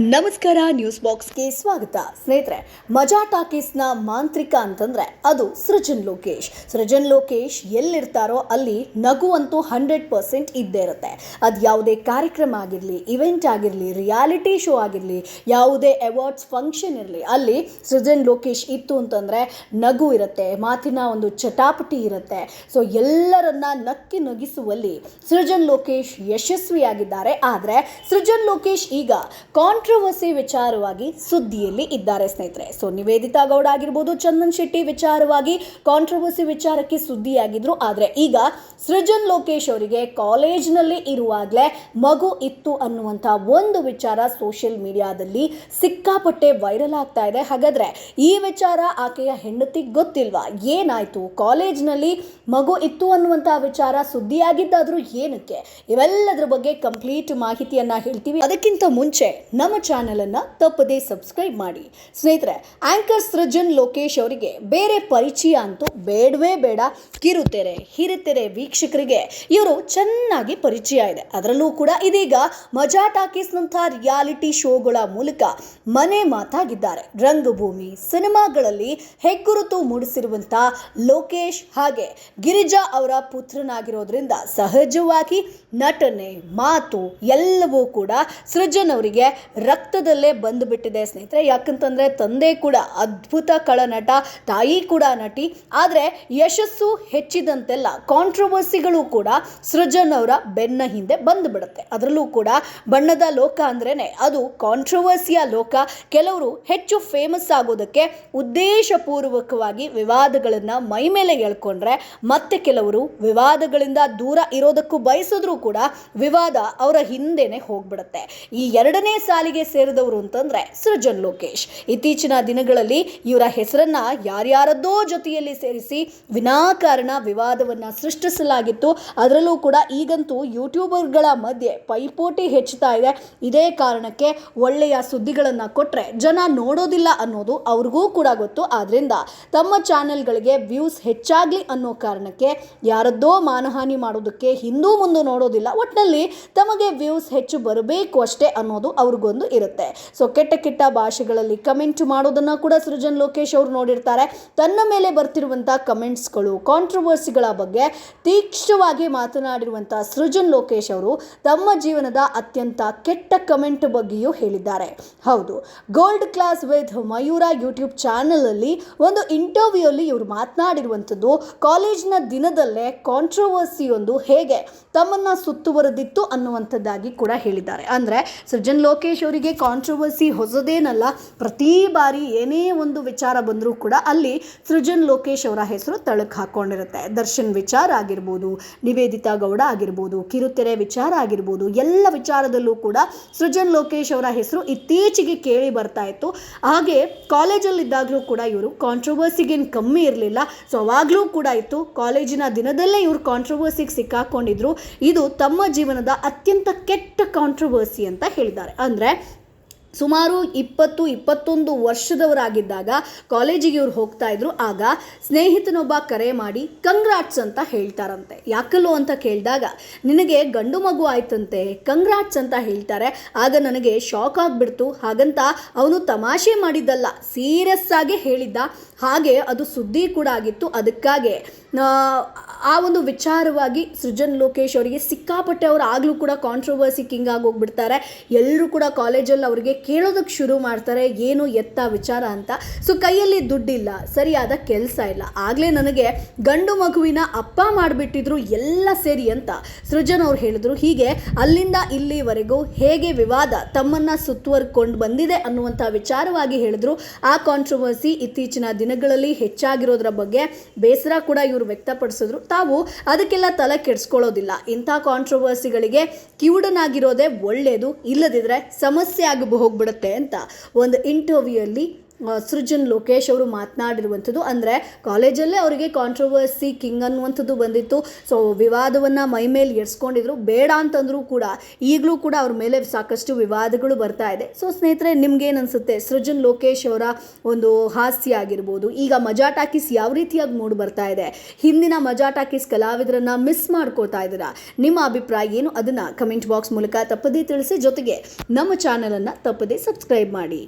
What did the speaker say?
ನಮಸ್ಕಾರ ನ್ಯೂಸ್ ಬಾಕ್ಸ್ಗೆ ಸ್ವಾಗತ. ಸ್ನೇಹಿತರೆ, ಮಜಾ ಟಾಕೀಸ್ನ ಮಾಂತ್ರಿಕ ಅಂತಂದ್ರೆ ಅದು ಸೃಜನ್ ಲೋಕೇಶ್. ಸೃಜನ್ ಲೋಕೇಶ್ ಎಲ್ಲಿರ್ತಾರೋ ಅಲ್ಲಿ ನಗು ಅಂತೂ ಹಂಡ್ರೆಡ್ ಪರ್ಸೆಂಟ್ ಇದ್ದೇ ಇರುತ್ತೆ. ಅದು ಯಾವುದೇ ಕಾರ್ಯಕ್ರಮ ಆಗಿರಲಿ, ಇವೆಂಟ್ ಆಗಿರಲಿ, ರಿಯಾಲಿಟಿ ಶೋ ಆಗಿರಲಿ, ಯಾವುದೇ ಅವಾರ್ಡ್ಸ್ ಫಂಕ್ಷನ್ ಇರಲಿ, ಅಲ್ಲಿ ಸೃಜನ್ ಲೋಕೇಶ್ ಇತ್ತು ಅಂತಂದ್ರೆ ನಗು ಇರುತ್ತೆ, ಮಾತಿನ ಒಂದು ಚಟಾಪಟಿ ಇರುತ್ತೆ. ಸೊ ಎಲ್ಲರನ್ನ ನಕ್ಕಿ ನಗಿಸುವಲ್ಲಿ ಸೃಜನ್ ಲೋಕೇಶ್ ಯಶಸ್ವಿಯಾಗಿದ್ದಾರೆ. ಆದರೆ ಸೃಜನ್ ಲೋಕೇಶ್ ಈಗ ಕಾಂಟ್ರವರ್ಸಿ ವಿಚಾರವಾಗಿ ಸುದ್ದಿಯಲ್ಲಿ ಇದ್ದಾರೆ ಸ್ನೇಹಿತರೆ. ಸೊ, ನಿವೇದಿತಾ ಗೌಡ ಆಗಿರ್ಬೋದು, ಚಂದನ್ ಶೆಟ್ಟಿ ವಿಚಾರವಾಗಿ ಕಾಂಟ್ರವರ್ಸಿ ವಿಚಾರಕ್ಕೆ ಸುದ್ದಿಯಾಗಿದ್ರು. ಆದರೆ ಈಗ ಸೃಜನ್ ಲೋಕೇಶ್ ಅವರಿಗೆ ಕಾಲೇಜ್ನಲ್ಲಿ ಇರುವಾಗಲೇ ಮಗು ಇತ್ತು ಅನ್ನುವಂಥ ಒಂದು ವಿಚಾರ ಸೋಷಿಯಲ್ ಮೀಡಿಯಾದಲ್ಲಿ ಸಿಕ್ಕಾಪಟ್ಟೆ ವೈರಲ್ ಆಗ್ತಾ ಇದೆ. ಹಾಗಾದ್ರೆ ಈ ವಿಚಾರ ಆಕೆಯ ಹೆಂಡತಿ ಗೊತ್ತಿಲ್ವಾ? ಏನಾಯ್ತು? ಕಾಲೇಜ್ನಲ್ಲಿ ಮಗು ಇತ್ತು ಅನ್ನುವಂಥ ವಿಚಾರ ಸುದ್ದಿಯಾಗಿದ್ದಾದರೂ ಏನಕ್ಕೆ? ಇವೆಲ್ಲದರ ಬಗ್ಗೆ ಕಂಪ್ಲೀಟ್ ಮಾಹಿತಿಯನ್ನ ಹೇಳ್ತೀವಿ. ಅದಕ್ಕಿಂತ ಮುಂಚೆ ನಮ್ಮ ಚಾನೆಲ್ ಅನ್ನ ತಪ್ಪದೇ ಸಬ್ಸ್ಕ್ರೈಬ್ ಮಾಡಿ. ಸ್ನೇಹಿತರೆ ಆಂಕರ್ ಸೃಜನ್ ಲೋಕೇಶ್ ಅವರಿಗೆ ಬೇರೆ ಪರಿಚಯ ಅಂತೂ ಬೇಡವೇ ಬೇಡ. ಕಿರುತೆರೆ ಹಿರಿತೆರೆ ವೀಕ್ಷಕರಿಗೆ ಇವರು ಚೆನ್ನಾಗಿ ಪರಿಚಯ ಇದೆ. ಅದರಲ್ಲೂ ಕೂಡ ಇದೀಗ ಮಜಾ ಟಾಕೀಸ್ನಂಥ ರಿಯಾಲಿಟಿ ಶೋಗಳ ಮೂಲಕ ಮನೆ ಮಾತಾಗಿದ್ದಾರೆ. ರಂಗಭೂಮಿ ಸಿನಿಮಾಗಳಲ್ಲಿ ಹೆಗ್ಗುರುತು ಮೂಡಿಸಿರುವಂಥ ಲೋಕೇಶ್ ಹಾಗೆ ಗಿರಿಜಾ ಅವರ ಪುತ್ರನಾಗಿರೋದ್ರಿಂದ ಸಹಜವಾಗಿ ನಟನೆ, ಮಾತು ಎಲ್ಲವೂ ಕೂಡ ಸೃಜನ್ ಅವರಿಗೆ ರಕ್ತದಲ್ಲೇ ಬಂದುಬಿಟ್ಟಿದೆ ಸ್ನೇಹಿತರೆ. ಯಾಕಂತಂದರೆ ತಂದೆ ಕೂಡ ಅದ್ಭುತ ಕಳನಟ, ತಾಯಿ ಕೂಡ ನಟಿ. ಆದರೆ ಯಶಸ್ಸು ಹೆಚ್ಚಿದಂತೆಲ್ಲ ಕಾಂಟ್ರವರ್ಸಿಗಳು ಕೂಡ ಸೃಜನ್ ಅವರ ಬೆನ್ನ ಹಿಂದೆ ಬಂದುಬಿಡುತ್ತೆ. ಅದರಲ್ಲೂ ಕೂಡ ಬಣ್ಣದ ಲೋಕ ಅಂದ್ರೇ ಅದು ಕಾಂಟ್ರವರ್ಸಿಯ ಲೋಕ. ಕೆಲವರು ಹೆಚ್ಚು ಫೇಮಸ್ ಆಗೋದಕ್ಕೆ ಉದ್ದೇಶಪೂರ್ವಕವಾಗಿ ವಿವಾದಗಳನ್ನು ಮೈಮೇಲೆ ಎಳ್ಕೊಂಡ್ರೆ ಮತ್ತೆ ಕೆಲವರು ವಿವಾದಗಳಿಂದ ದೂರ ಇರೋದಕ್ಕೂ ಬಯಸಿದ್ರೂ ಕೂಡ ವಿವಾದ ಅವರ ಹಿಂದೆನೆ ಹೋಗ್ಬಿಡುತ್ತೆ. ಈ ಎರಡನೇ ಸಾಲಿಗೆ ಸೇರಿದವರು ಅಂತಂದ್ರೆ ಸೃಜನ್ ಲೋಕೇಶ್. ಇತ್ತೀಚಿನ ದಿನಗಳಲ್ಲಿ ಇವರ ಹೆಸರನ್ನ ಯಾರ್ಯಾರದ್ದೋ ಜೊತೆಯಲ್ಲಿ ಸೇರಿಸಿ ವಿನಾಕಾರಣ ವಿವಾದವನ್ನ ಸೃಷ್ಟಿಸಲಾಗಿತ್ತು. ಅದರಲ್ಲೂ ಕೂಡ ಈಗಂತೂ ಯೂಟ್ಯೂಬರ್ಗಳ ಮಧ್ಯೆ ಪೈಪೋಟಿ ಹೆಚ್ಚುತ್ತಾ ಇದೆ. ಇದೇ ಕಾರಣಕ್ಕೆ ಒಳ್ಳೆಯ ಸುದ್ದಿಗಳನ್ನು ಕೊಟ್ರೆ ಜನ ನೋಡೋದಿಲ್ಲ ಅನ್ನೋದು ಅವ್ರಿಗೂ ಕೂಡ ಗೊತ್ತು. ಆದ್ರಿಂದ ತಮ್ಮ ಚಾನೆಲ್ಗಳಿಗೆ ವ್ಯೂಸ್ ಹೆಚ್ಚಾಗ್ಲಿ ಅನ್ನೋ ಕಾರಣಕ್ಕೆ ಯಾರದ್ದೋ ಮಾನಹಾನಿ ಮಾಡೋದಕ್ಕೆ ಹಿಂದೂ ಮುಂದೆ ನೋಡೋದಿಲ್ಲ ಒಟ್ಟಿನಲ್ಲಿ ತಮಗೆ ವ್ಯೂಸ್ ಹೆಚ್ಚು ಬರಬೇಕು ಅಷ್ಟೇ ಅನ್ನೋದು ಅವ್ರಿಗೊಂದು ಇರುತ್ತೆ. ಸೊ ಕೆಟ್ಟ ಕೆಟ್ಟ ಭಾಷೆಗಳಲ್ಲಿ ಕಮೆಂಟ್ ಮಾಡೋದನ್ನು ಕೂಡ ಸೃಜನ್ ಲೋಕೇಶ್ ಅವರು ನೋಡಿರ್ತಾರೆ. ತನ್ನ ಮೇಲೆ ಬರ್ತಿರುವಂಥ ಕಮೆಂಟ್ಸ್ಗಳು ಕಾಂಟ್ರವರ್ಸಿಗಳ ಬಗ್ಗೆ ತೀಕ್ಷ್ಣವಾಗಿ ಮಾತನಾಡಿರುವಂಥ ಸೃಜನ್ ಲೋಕೇಶ್ ಅವರು ತಮ್ಮ ಜೀವನದ ಅತ್ಯಂತ ಕೆಟ್ಟ ಕಮೆಂಟ್ ಬಗ್ಗೆಯೂ ಹೇಳಿದ್ದಾರೆ. ಹೌದು gold class with Mayura YouTube ಚಾನಲಲ್ಲಿ ಒಂದು ಇಂಟರ್ವ್ಯೂ ಅಲ್ಲಿ ಇವರು ಮಾತನಾಡಿರುವಂಥದ್ದು ಕಾಲೇಜಿನ ದಿನದಲ್ಲೇ ಕಾಂಟ್ರವರ್ಸಿಯೊಂದು ಹೇಗೆ ತಮ್ಮನ್ನ ಸುತ್ತುವರೆದಿತ್ತು ಅನ್ನುವಂಥದ್ದಾಗಿ ಕೂಡ ಹೇಳಿದ್ದಾರೆ. ಅಂದರೆ ಸೃಜನ್ ಲೋಕೇಶ್ ಅವರಿಗೆ ಕಾಂಟ್ರವರ್ಸಿ ಹೊಸದೇನಲ್ಲ, ಪ್ರತಿ ಬಾರಿ ಏನೇ ಒಂದು ವಿಚಾರ ಬಂದರೂ ಕೂಡ ಅಲ್ಲಿ ಸೃಜನ್ ಲೋಕೇಶ್ ಅವರ ಹೆಸರು ತಳಕ್ ಹಾಕೊಂಡಿರುತ್ತೆ. ದರ್ಶನ್ ವಿಚಾರ ಆಗಿರ್ಬೋದು, ನಿವೇದಿತಾ ಗೌಡ ಆಗಿರ್ಬೋದು, ಕಿರುತೆರೆ ವಿಚಾರ ಆಗಿರ್ಬೋದು, ಎಲ್ಲ ವಿಚಾರದಲ್ಲೂ ಕೂಡ ಸೃಜನ್ ಲೋಕೇಶ್ ಅವರ ಹೆಸರು ಇತ್ತೀಚೆಗೆ ಕೇಳಿ ಬರ್ತಾ ಇತ್ತು. ಹಾಗೆ ಕಾಲೇಜಲ್ಲಿದ್ದಾಗಲೂ ಕೂಡ ಇವರು ಕಾಂಟ್ರವರ್ಸಿಗೇನು ಕಮ್ಮಿ ಇರಲಿಲ್ಲ. ಸೊ ಅವಾಗಲೂ ಕೂಡ ಇತ್ತು. ಕಾಲೇಜಿನ ದಿನದಲ್ಲೇ ಇವರು ಕಾಂಟ್ರವರ್ಸಿಗೆ ಸಿಕ್ಕಾಕೊಂಡಿದ್ರು. ಇದು ತಮ್ಮ ಜೀವನದ ಅತ್ಯಂತ ಕೆಟ್ಟ ಕಾಂಟ್ರವರ್ಸಿ ಅಂತ ಹೇಳಿದ್ದಾರೆ. ಅಂದರೆ ಸುಮಾರು ಇಪ್ಪತ್ತು, ಇಪ್ಪತ್ತೊಂದು ವರ್ಷದವರಾಗಿದ್ದಾಗ ಕಾಲೇಜಿಗೆ ಇವ್ರು ಹೋಗ್ತಾ ಇದ್ರು. ಆಗ ಸ್ನೇಹಿತನೊಬ್ಬ ಕರೆ ಮಾಡಿ, ಕಂಗ್ರಾಟ್ಸ್ ಅಂತ ಹೇಳ್ತಾರಂತೆ. ಯಾಕಲ್ಲೋ ಅಂತ ಕೇಳಿದಾಗ, ನಿನಗೆ ಗಂಡು ಮಗು ಆಯ್ತಂತೆ, ಕಂಗ್ರಾಟ್ಸ್ ಅಂತ ಹೇಳ್ತಾರೆ. ಆಗ ನನಗೆ ಶಾಕ್ ಆಗಿಬಿಡ್ತು. ಹಾಗಂತ ಅವನು ತಮಾಷೆ ಮಾಡಿದ್ದಲ್ಲ ಸೀರಿಯಸ್ ಆಗಿ ಹೇಳಿದ್ದ. ಹಾಗೆ ಅದು ಸುದ್ದಿ ಕೂಡ ಆಗಿತ್ತು. ಅದಕ್ಕಾಗೆ ಆ ಒಂದು ವಿಚಾರವಾಗಿ ಸೃಜನ್ ಲೋಕೇಶ್ ಅವರಿಗೆ ಸಿಕ್ಕಾಪಟ್ಟೆ ಅವರು ಆಗಲೂ ಕೂಡ ಕಾಂಟ್ರವರ್ಸಿ ಕಿಂಗ್ ಆಗಿ ಹೋಗ್ಬಿಡ್ತಾರೆ. ಎಲ್ಲರೂ ಕೂಡ ಕಾಲೇಜಲ್ಲಿ ಅವರಿಗೆ ಕೇಳೋದಕ್ಕೆ ಶುರು ಮಾಡ್ತಾರೆ. ಏನು ಎತ್ತ ವಿಚಾರ ಅಂತ. ಸೊ ಕೈಯಲ್ಲಿ ದುಡ್ಡಿಲ್ಲ. ಸರಿಯಾದ ಕೆಲಸ ಇಲ್ಲ. ಆಗಲೇ ನನಗೆ ಗಂಡು ಮಗುವಿನ ಅಪ್ಪ ಮಾಡಿಬಿಟ್ಟಿದ್ರು ಎಲ್ಲ ಸೇರಿ ಅಂತ ಸೃಜನ್ ಅವ್ರು ಹೇಳಿದ್ರು. ಹೀಗೆ ಅಲ್ಲಿಂದ ಇಲ್ಲಿವರೆಗೂ ಹೇಗೆ ವಿವಾದ ತಮ್ಮನ್ನು ಸುತ್ತುವರ್ಕೊಂಡು ಬಂದಿದೆ ಅನ್ನುವಂಥ ವಿಚಾರವಾಗಿ ಹೇಳಿದ್ರು. ಆ ಕಾಂಟ್ರವರ್ಸಿ ಇತ್ತೀಚಿನ ದಿನಗಳಲ್ಲಿ ಹೆಚ್ಚಾಗಿರೋದ್ರ ಬಗ್ಗೆ ಬೇಸರ ಕೂಡ ಇವರು ವ್ಯಕ್ತಪಡಿಸಿದ್ರು. ತಾವು ಅದಕ್ಕೆಲ್ಲ ತಲೆ ಕೆಡಿಸ್ಕೊಳ್ಳೋದಿಲ್ಲ. ಇಂಥ ಕಾಂಟ್ರವರ್ಸಿಗಳಿಗೆ ಕಿವುಡನಾಗಿರೋದೇ ಒಳ್ಳೆಯದು ಇಲ್ಲದಿದ್ರೆ ಸಮಸ್ಯೆ ಆಗಿ ಹೋಗ್ಬಿಡುತ್ತೆ ಅಂತ ಒಂದು ಇಂಟರ್ವ್ಯೂಯಲ್ಲಿ ಆ, ಸೃಜನ್ ಲೋಕೇಶ್ ಅವರು ಮಾತನಾಡಿರುವಂಥದ್ದು. ಅಂದರೆ ಕಾಲೇಜಲ್ಲೇ ಅವರಿಗೆ ಕಾಂಟ್ರವರ್ಸಿ ಕಿಂಗ್ ಅನ್ನುವಂಥದ್ದು ಬಂದಿತ್ತು. ಸೊ ವಿವಾದವನ್ನು ಮೈ ಮೇಲೆ ಎರ್ಸ್ಕೊಂಡಿದ್ರು. ಬೇಡ ಅಂತಂದರೂ ಕೂಡ, ಈಗಲೂ ಕೂಡ ಅವ್ರ ಮೇಲೆ ಸಾಕಷ್ಟು ವಿವಾದಗಳು ಬರ್ತಾ ಇದೆ. ಸೊ ಸ್ನೇಹಿತರೆ ನಿಮ್ಗೇನು ಅನಿಸುತ್ತೆ ಸೃಜನ್ ಲೋಕೇಶ್ ಅವರ ಒಂದು ಹಾಸ್ಯ ಆಗಿರ್ಬೋದು. ಈಗ ಮಜಾ ಟಾಕೀಸ್ ಯಾವ ರೀತಿಯಾಗಿ ಮೂಡ್ ಬರ್ತಾ ಇದೆ? ಹಿಂದಿನ ಮಜಾ ಟಾಕೀಸ್ ಕಲಾವಿದರನ್ನು ಮಿಸ್ ಮಾಡ್ಕೋತಾ ಇದ್ದೀರಾ? ನಿಮ್ಮ ಅಭಿಪ್ರಾಯ ಏನು? ಅದನ್ನು ಕಮೆಂಟ್ ಬಾಕ್ಸ್ ಮೂಲಕ ತಪ್ಪದೇ ತಿಳಿಸಿ. ಜೊತೆಗೆ ನಮ್ಮ ಚಾನಲನ್ನು ತಪ್ಪದೇ ಸಬ್ಸ್ಕ್ರೈಬ್ ಮಾಡಿ.